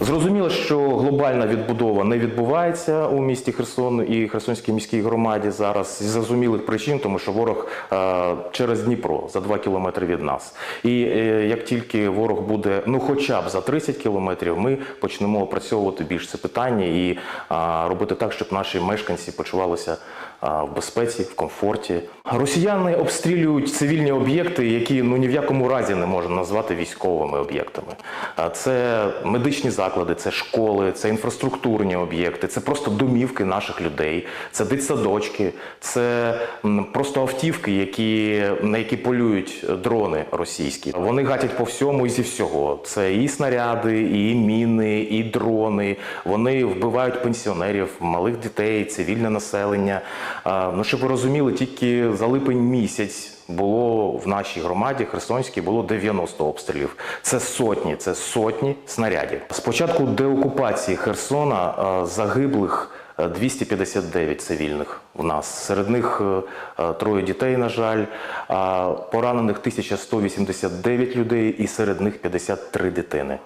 Зрозуміло, що глобальна відбудова не відбувається у місті Херсон і Херсонській міській громаді зараз з зрозумілих причин, тому що ворог е, через Дніпро за 2 кілометри від нас. І е, як тільки ворог буде ну хоча б за 30 кілометрів, ми почнемо опрацьовувати більш це питання і а, робити так, щоб наші мешканці почувалися в безпеці, в комфорті. Росіяни обстрілюють цивільні об'єкти, які ну ні в якому разі не можна назвати військовими об'єктами. Це медичні заклади, це школи, це інфраструктурні об'єкти, це просто домівки наших людей, це дитсадочки, це просто автівки, які, на які полюють дрони російські. Вони гатять по всьому і зі всього. Це і снаряди, і міни, і дрони. Вони вбивають пенсіонерів, малих дітей, цивільне населення. Ну, щоб ви розуміли, тільки за липень місяць було в нашій громаді Херсонській було 90 обстрілів. Це сотні, це сотні снарядів. З початку деокупації Херсона е, загиблих. е, 259 цивільних у нас. Серед них е, е, троє дітей, на жаль, поранених 1189 людей, і серед них 53 дитини.